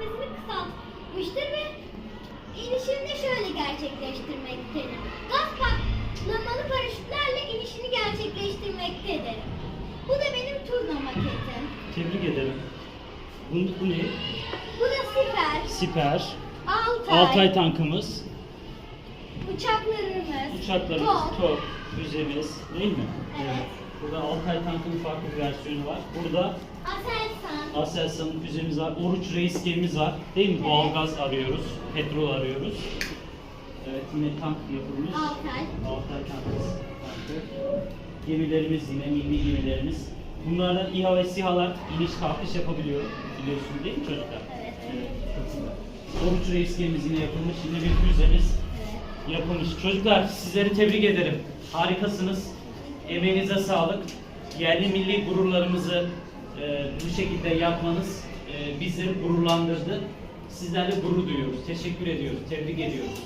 mesafesini kısaltmıştır ve inişini şöyle gerçekleştirmektedir. Gaz patlamalı paraşütlerle inişini gerçekleştirmektedir. Bu da benim turna maketim. Tebrik ederim. Bu, bu ne? Bu da siper, Siper. Altay, Altay tankımız. uçaklarımız, Uçaklarımız, top. top, füzemiz değil mi? Evet. Burada Altay tankının farklı bir versiyonu var. Burada Aselsan, Aselsan'ın füzemiz var. Oruç Reis gemimiz var. Değil mi? Evet. Doğalgaz arıyoruz. Petrol arıyoruz. Evet yine tank yapılmış. Altay. Altay tankımız. Tankı. Gemilerimiz yine milli gemilerimiz. Bunlardan İHA ve SİHA'lar iniş kalkış yapabiliyor. Biliyorsun değil mi çocuklar? Evet. Oruç Reis gemimiz yine yapılmış. Yine bir füzemiz Evet. yapılmış. Çocuklar sizleri tebrik ederim. Harikasınız. Emeğinize sağlık. Yerli milli gururlarımızı e, bu şekilde yapmanız e, bizleri gururlandırdı. Sizlerle gurur duyuyoruz. Teşekkür ediyoruz. Tebrik ediyoruz.